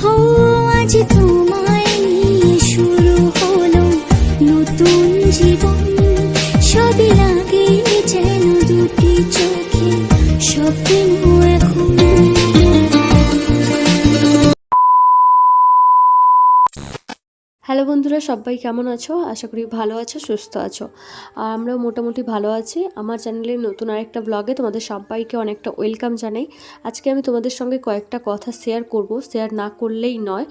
who 住 hello বন্ধুরা, সবাই কেমন আছো? আশা করি ভালো আছো, সুস্থ আছো। আর আমরাও মোটামুটি ভালো আছি। আমার চ্যানেলের নতুন আরেকটা ব্লগে তোমাদের সবাইকে অনেকটা ওয়েলকাম জানাই। আজকে আমি তোমাদের সঙ্গে কয়েকটা কথা শেয়ার করব। শেয়ার না করলেই নয়।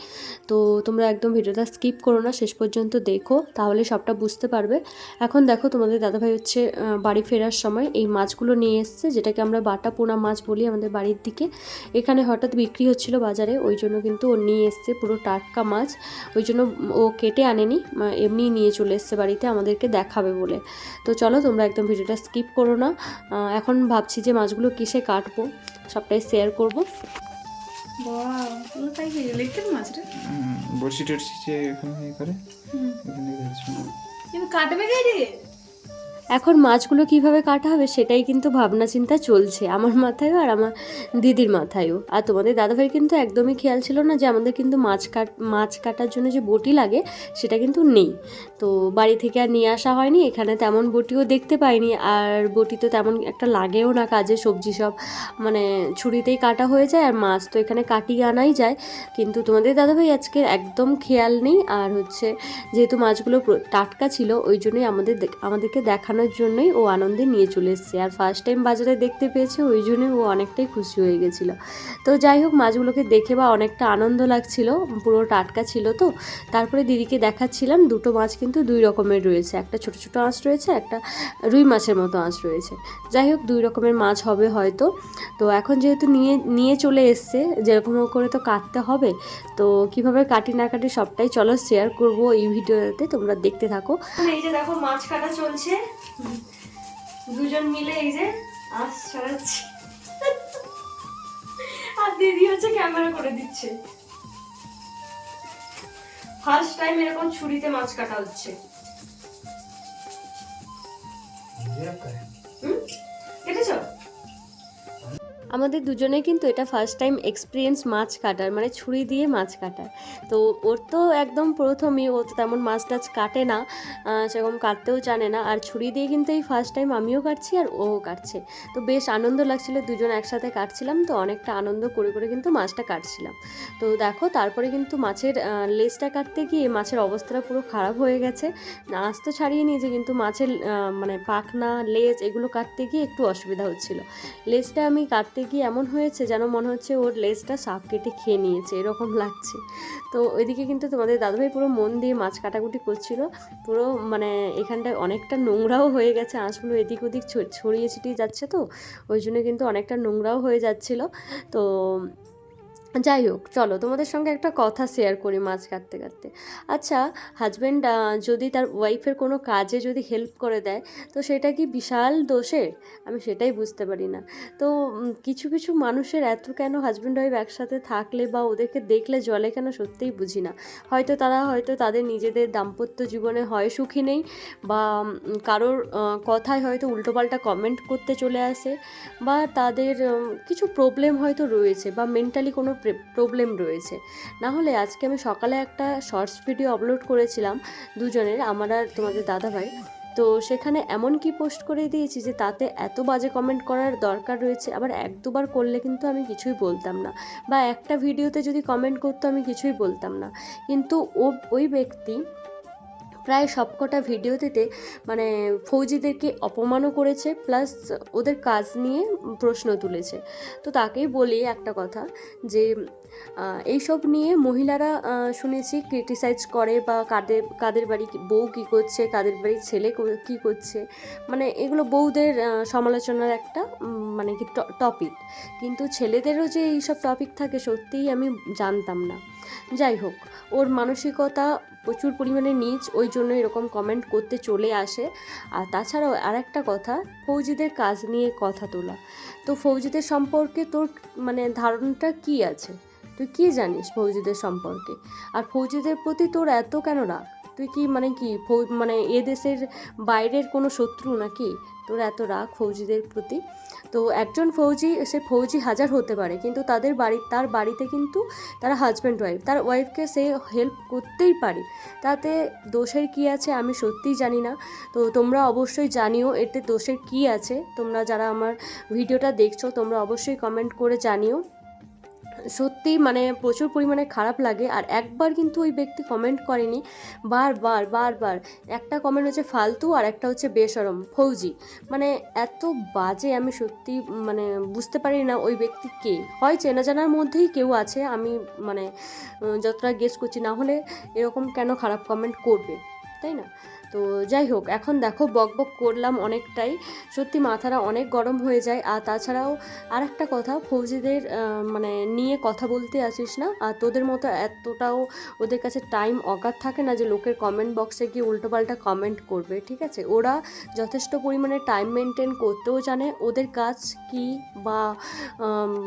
তো তোমরা একদম ভিডিওটা স্কিপ করো না, শেষ পর্যন্ত দেখো, তাহলে সবটা বুঝতে পারবে। এখন দেখো, তোমাদের দাদাভাই হচ্ছে বাড়ি ফেরার সময় এই মাছগুলো নিয়ে এসছে, যেটাকে আমরা বাটা পোনা মাছ বলি আমাদের বাড়ির দিকে। এখানে হঠাৎ বিক্রি হচ্ছিল বাজারে, ওই জন্য কিন্তু ও নিয়ে এসছে পুরো টাটকা মাছ। ওই জন্য ও কেটে আনেনি এমনি নিয়ে চলে এসছে বাড়িতে আমাদেরকে দেখাবে বলে। তো চলো তোমরা একদম ভিডিওটা স্কিপ করো না। এখন ভাবছি যে মাছগুলো কিসে কাটবো সবটাই শেয়ার করব। বড় পুরো তাই কি ইলেকট্রিক মাছ রে? হুম, বড়শি টড়শি যে এখানে করে এখানে কাটবে কে রে? এখন মাছগুলো কীভাবে কাটা হবে সেটাই কিন্তু ভাবনা চিন্তা চলছে, আমার মাথায়ও আর আমার দিদির মাথায়ও। আর তোমাদের দাদাভাই কিন্তু একদমই খেয়াল ছিল না যে আমাদের কিন্তু মাছ কাট, মাছ কাটার জন্য যে বটি লাগে সেটা কিন্তু নেই। তো বাড়ি থেকে আর নিয়ে আসা হয়নি, এখানে তেমন বটিও দেখতে পাইনি, আর বটি তো তেমন একটা লাগেও না কাজে, সবজি সব মানে ছুরিতেই কাটা হয়ে যায়, আর মাছ তো এখানে কাটিয়ে আনাই যায়। কিন্তু তোমাদের দাদাভাই আজকে একদম খেয়াল নেই, আর হচ্ছে যেহেতু মাছগুলো টাটকা ছিল, ওই জন্যই আমাদের আমাদেরকে আমাদেরকে দেখানোর জন্যই ও আনন্দে নিয়ে চলে এসেছে। আর ফার্স্ট টাইম বাজারে দেখতে পেয়েছে, ওই জন্যই ও অনেকটাই খুশি হয়ে গেছিল। তো যাই হোক, মাছগুলোকে দেখে বা অনেকটা আনন্দ লাগছিল। পুরো টাটকা ছিল তো। তারপরে দিদিকে দেখাচ্ছিলাম, দুটো মাছ কিন্তু দুই রকমের রয়েছে। একটা ছোট ছোট আঁশ রয়েছে, একটা রুই মাছের মতো আঁশ রয়েছে। যাই হোক, দুই রকমের মাছ হবে হয়তো। তো এখন যেহেতু নিয়ে নিয়ে চলে এসছে, যেরকম করে তো কাটতে হবে, তো কীভাবে কাটি না কাটি সবটাই চলো শেয়ার করব এই ভিডিওতে, তোমরা দেখতে থাকো। এই যে দেখো, মাছ কাটা চলছে। দুজন মিলে এই যে আঁশ ছড়াচ্ছি। আর দিদি হচ্ছে ক্যামেরা করে দিচ্ছে। ফার্স্ট টাইম এরকম ছুরিতে মাছ কাটা হচ্ছে। আমাদের দুজনে কিন্তু এটা ফার্স্ট টাইম এক্সপিরিয়েন্স মাছ কাটার মানে ছুরি দিয়ে মাছ কাটার। তো ওর তো একদম প্রথমই, ও তো তেমন মাছ টাছ কাটে না সেরকম কাটতেও জানে না। আর ছুরি দিয়ে কিন্তু এই ফার্স্ট টাইম আমিও কাটছি আর ও কাটছে। তো বেশ আনন্দ লাগছিল, দুজন একসাথে কাটছিলাম তো অনেকটা আনন্দ করে করে কিন্তু মাছটা কাটছিলাম। তো দেখো, তারপরে কিন্তু মাছের লেজটা কাটতে গিয়ে মাছের অবস্থাটা পুরো খারাপ হয়ে গেছে। আঁশ তো ছাড়িয়ে নিয়েছে কিন্তু মাছের মানে পাখনা, লেজ এগুলো কাটতে গিয়ে একটু অসুবিধা হচ্ছিল। লেজটা আমি কাটতে গিয়ে এমন হয়েছে যেন মনে হচ্ছে ওর লেজটা সাপ কেটে খেয়ে নিয়েছে, এরকম লাগছে। তো ওইদিকে কিন্তু তোমাদের দাদুভাই পুরো মন দিয়ে মাছ কাটাকুটি করছিল, পুরো মানে এখানটায় অনেকটা নোংরাও হয়ে গেছে, আঁশগুলো এদিক ওদিক ছড়িয়ে ছিটিয়ে যাচ্ছে তো, ওই জন্য কিন্তু অনেকটা নোংরাও হয়ে যাচ্ছিল। তো যাই হোক, চলো তোমাদের সঙ্গে একটা কথা শেয়ার করি মাছ কাটতে কাটতে। আচ্ছা হাজব্যান্ড যদি তার ওয়াইফের কোনো কাজে যদি হেল্প করে দেয়, তো সেটা কি বিশাল দোষের? আমি সেটাই বুঝতে পারি না। তো কিছু কিছু মানুষের এত কেন হাজব্যান্ড ওয়াইফ একসাথে থাকলে বা ওদেরকে দেখলে জলে কেন সত্যিই বুঝি না। হয়তো তারা হয়তো তাদের নিজেদের দাম্পত্য জীবনে হয় সুখী নেই বা কারোর কথায় হয়তো উল্টোপাল্টা কমেন্ট করতে চলে আসে বা তাদের কিছু প্রবলেম হয়তো রয়েছে বা মেন্টালি কোনো প্রবলেম রয়েছে। না হলে আজকে আমি সকালে একটা শর্টস ভিডিও আপলোড করেছিলাম দুজনের, আমার আর তোমাদের দাদাভাই। তো সেখানে এমন কি পোস্ট করে দিয়েছি যে তাতে এত বাজে কমেন্ট করার দরকার রয়েছে, আবার এক দুবার করলে কিন্তু আমি কিছুই বলতাম না। বা একটা ভিডিওতে যদি কমেন্ট করতো আমি কিছুই বলতাম না। কিন্তু ও, ওই ব্যক্তি প্রায় সবকটা ভিডিওতে মানে ফৌজিদেরকে অপমানও করেছে, প্লাস ওদের কাজ নিয়ে প্রশ্ন তুলেছে। তো তাকেই বলি একটা কথা যে এইসব নিয়ে মহিলারা শুনেছি ক্রিটিসাইজ করে বা কাদের কাদের বাড়ি বউ কী করছে, কাদের বাড়ির ছেলে কো- করছে। মানে এগুলো বউদের সমালোচনার একটা মানে কি টপিক কিন্তু ছেলেদেরও যে এইসব টপিক থাকে সত্যিই আমি জানতাম না। যাই হোক, ওর মানসিকতা প্রচুর পরিমাণে নিচ, ওই জন্য এরকম কমেন্ট করতে চলে আসে। আর তাছাড়াও আর একটা কথা, ফৌজিদের কাজ নিয়ে কথা তোলা। তো ফৌজিদের সম্পর্কে তোর মানে ধারণাটা কি আছে? তুই কি জানিস ফৌজিদের সম্পর্কে? আর ফৌজিদের প্রতি তোর এত কেন রাগ? তুই কি মানে কি ফৌ মানে এ দেশের বাইরের কোনো শত্রু নাকি? তোর এত রাগ ফৌজিদের প্রতি? তো একজন ফৌজি, সে ফৌজি হাজার হতে পারে, কিন্তু তাদের বাড়ি তার বাড়িতে কিন্তু তারা হাজব্যান্ড ওয়াইফ তার ওয়াইফকে সে হেল্প করতেই পারে। তাতে দোষের কী আছে আমি সত্যিই জানি না। তো তোমরা অবশ্যই জানিও এতে দোষের কী আছে। তোমরা যারা আমার ভিডিওটা দেখছ, তোমরা অবশ্যই কমেন্ট করে জানিও। সত্যি মানে প্রচুর পরিমাণে খারাপ লাগে। আর একবার কিন্তু ওই ব্যক্তি কমেন্ট করেনি। বারবার বারবার একটা কমেন্ট হচ্ছে ফালতু আর একটা হচ্ছে বেসরম ফৌজি। মানে এত বাজে আমি সত্যি মানে বুঝতে পারি না ওই ব্যক্তি কে। হয় চেনা জানার মধ্যেই কেউ আছে, আমি মানে যতটা গেস করছি, না হলে এরকম কেন খারাপ কমেন্ট করবে? তাই না? তো যাই হোক, এখন দেখো বক বক করলাম অনেকটাই। সত্যি মাথাটা অনেক গরম হয়ে যায়। আর তাছাড়াও আর একটা কথা, ফৌজিদের মানে নিয়ে কথা বলতে আসিস না? আর তোদের মতো এতটাও ওদের কাছে টাইম অগাধ থাকে না যে লোকের কমেন্ট বক্সে গিয়ে উল্টোপাল্টা কমেন্ট করবে, ঠিক আছে? ওরা যথেষ্ট পরিমাণে টাইম মেনটেন করতেও জানে ওদের কাজ কি বা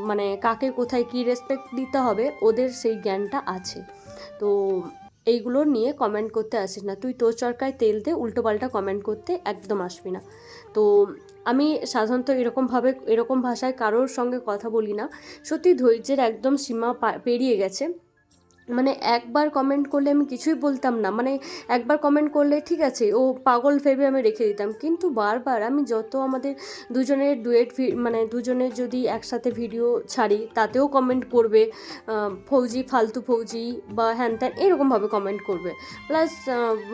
মানে কাকে কোথায় কি রেসপেক্ট দিতে হবে, ওদের সেই জ্ঞানটা আছে। তো এইগুলো নিয়ে কমেন্ট করতে আসিস না। তুই তোর চরকায় তেল দে উল্টোপাল্টা কমেন্ট করতে একদম আসবি না। তো আমি সাধারণত এরকমভাবে, এরকম ভাষায় কারোর সঙ্গে কথা বলি না। সত্যি ধৈর্যের একদম সীমা পেরিয়ে গেছে। মানে একবার কমেন্ট করলে আমি কিছুই বলতাম না। মানে একবার কমেন্ট করলে, ঠিক আছে, ও পাগল ভেবে আমি রেখে দিতাম। কিন্তু বারবার আমি যত আমাদের দুজনের ডুয়েট মানে দুজনের যদি একসাথে ভিডিও ছাড়ি, তাতেও কমেন্ট করবে ফৌজি, ফালতু ফৌজি বা হ্যান ত্যান, এরকমভাবে কমেন্ট করবে। প্লাস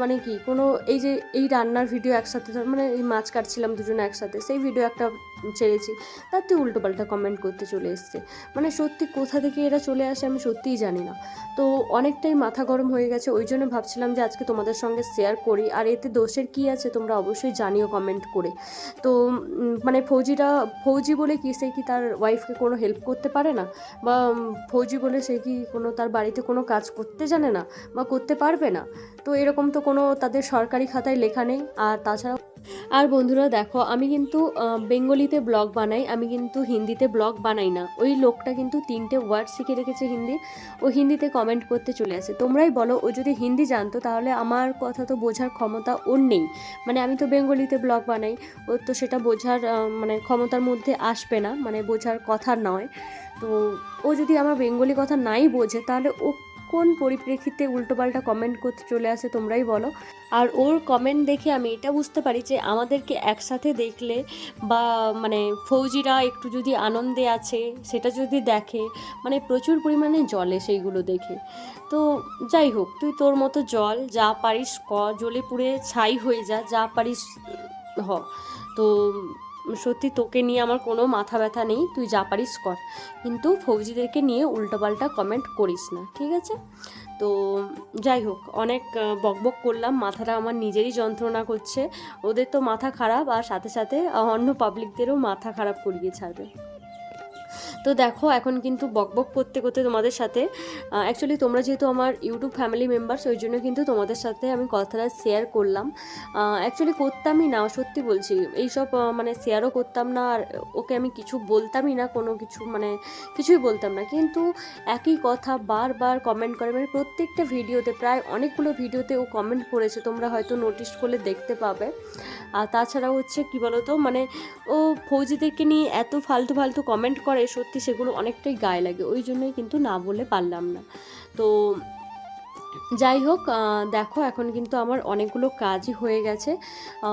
মানে কি, কোনো এই যে এই রান্নার ভিডিও একসাথে মানে এই মাছ কাটছিলাম দুজনে একসাথে, সেই ভিডিও একটা ছেড়েছি। তাতে উল্টোপাল্টা কমেন্ট করতে চলে এসছে। মানে সত্যি কোথা থেকে এরা চলে আসে আমি সত্যিই জানি না। তো অনেকটাই মাথা গরম হয়ে গেছে। ওই জন্য ভাবছিলাম যে আজকে তোমাদের সঙ্গে শেয়ার করি। আর এতে দোষের কী আছে তোমরা অবশ্যই জানিও কমেন্ট করে। তো মানে ফৌজিরা, ফৌজি বলে কি সে কি তার ওয়াইফকে কোনো হেল্প করতে পারে না? বা ফৌজি বলে সে কি কোনো তার বাড়িতে কোনো কাজ করতে জানে না? বা করতে পারবে না? তো এরকম তো কোনো তাদের সরকারি খাতায় লেখা নেই। আর তাছাড়া আর বন্ধুরা দেখো, আমি কিন্তু বেঙ্গলিতে ব্লগ বানাই, আমি কিন্তু হিন্দিতে ব্লগ বানাই না। ওই লোকটা কিন্তু তিনটে ওয়ার্ড শিখে রেখেছে হিন্দি, ও হিন্দিতে কমেন্ট করতে চলে আসে। তোমরাই বলো, ও যদি হিন্দি জানতো, তাহলে আমার কথা তো বোঝার ক্ষমতা ওর নেই। মানে আমি তো বেঙ্গলিতে ব্লগ বানাই ওর তো সেটা বোঝার মানে ক্ষমতার মধ্যে আসবে না মানে বোঝার কথা নয়। তো ও যদি আমার বেঙ্গলি কথা নাই বোঝে, তাহলে ও কোন পরিপ্রেক্ষিতে উল্টোপাল্টা কমেন্ট করতে চলে আসে তোমরাই বলো। আর ওর কমেন্ট দেখে আমি এটা বুঝতে পারি যে আমাদেরকে একসাথে দেখলে বা মানে ফৌজিরা একটু যদি আনন্দে আছে, সেটা যদি দেখে মানে প্রচুর পরিমাণে জলে সেইগুলো দেখে। তো যাই হোক, তুই তোর মতো জল, যা পারিস ক জলে পুড়ে ছাই হয়ে যা যা পারিস, হ। তো সত্যি তোকে নিয়ে আমার কোনো মাথা ব্যথা নেই, তুই যা পারিস কর। কিন্তু ফৌজিদেরকে নিয়ে উল্টোপাল্টা কমেন্ট করিস না, ঠিক আছে? তো যাই হোক, অনেক বকবক করলাম, মাথাটা আমার নিজেরই যন্ত্রণা করছে। ওদের তো মাথা খারাপ, আর সাথে সাথে অন্য পাবলিকদেরও মাথা খারাপ করিয়ে ছাড়বে। তো দেখো, এখন কিন্তু বকবক করতে করতে তোমাদের সাথে অ্যাকচুয়ালি তোমরা যেহেতু আমার ইউটিউব ফ্যামিলি মেম্বার্স ওই জন্য কিন্তু তোমাদের সাথে আমি কথাটা শেয়ার করলাম। অ্যাকচুয়ালি করতামই না, সত্যি বলছি। এইসব মানে শেয়ারও করতাম না, আর ওকে আমি কিছু বলতামই না, কোনো কিছু মানে কিছুই বলতাম না। কিন্তু একই কথা বারবার কমেন্ট করে মানে প্রত্যেকটা ভিডিওতে, প্রায় অনেকগুলো ভিডিওতে ও কমেন্ট করেছে, তোমরা হয়তো নোটিস করলে দেখতে পাবে। আর তাছাড়া হচ্ছে কি বলতো মানে ও ফৌজিদেরকে নিয়ে এত ফালতু ফালতু কমেন্ট করে, সত্যি সেগুলো অনেকটাই গায়ে লাগে। ওই জন্যই কিন্তু না বলে পারলাম না। তো যাই হোক দেখো এখন কিন্তু আমার অনেকগুলো কাজই হয়ে গেছে।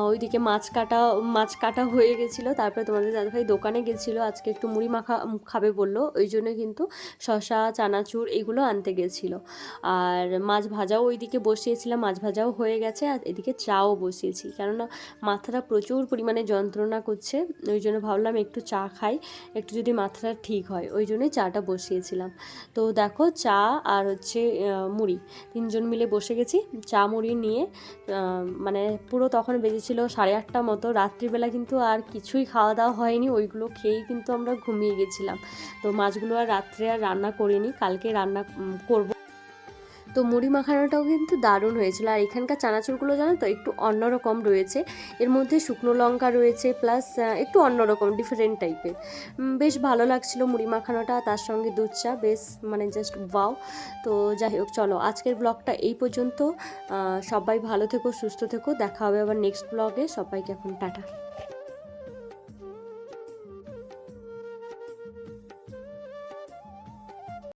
ওইদিকে মাছ কাটা মাছ কাটা হয়ে গেছিল। তারপরে তোমাদের দাদাভাই দোকানে গেছিল। আজকে একটু মুড়ি মাখা খাবে বলল। ওই জন্য কিন্তু শশা চানাচুর এগুলো আনতে গেছিল। আর মাছ ভাজাও ওইদিকে বসিয়েছিলাম। মাছ ভাজাও হয়ে গেছে। আর এদিকে চাও বসিয়েছি। কেননা মাথাটা প্রচুর পরিমাণে যন্ত্রণা করছে। ওই জন্য ভাবলাম একটু চা খাই। একটু যদি মাথাটা ঠিক হয়। ওই জন্যই চাটা বসিয়েছিলাম। তো দেখো চা আর হচ্ছে মুড়ি। তিনজন মিলে বসে গেছি, চা মুড়ি নিয়ে মানে পুরো তখন বেজেছিল সাড়ে আটটা মতো, রাত্রিবেলা কিন্তু আর কিছুই খাওয়া দাওয়া হয়নি, ওইগুলো খেয়েই কিন্তু আমরা ঘুমিয়ে গেছিলাম। তো মাছগুলো আর রাত্রে আর রান্না করিনি, কালকে রান্না করব তো মুড়ি মাখানোটাও কিন্তু দারুণ হয়েছিল। আর এখানকার চানাচুরগুলো জানো তো একটু অন্যরকম রয়েছে। এর মধ্যে শুকনো লঙ্কা রয়েছে, প্লাস একটু অন্যরকম ডিফারেন্ট টাইপের বেশ ভালো লাগছিল মুড়ি মাখানোটা, তার সঙ্গে দুধ চা, বেশ মানে জাস্ট বাও তো যাই হোক, চলো, আজকের ব্লগটা এই পর্যন্ত। সবাই ভালো থেকো, সুস্থ থেকো। দেখা হবে আবার নেক্সট ব্লগে সবাইকে এখন টাটা।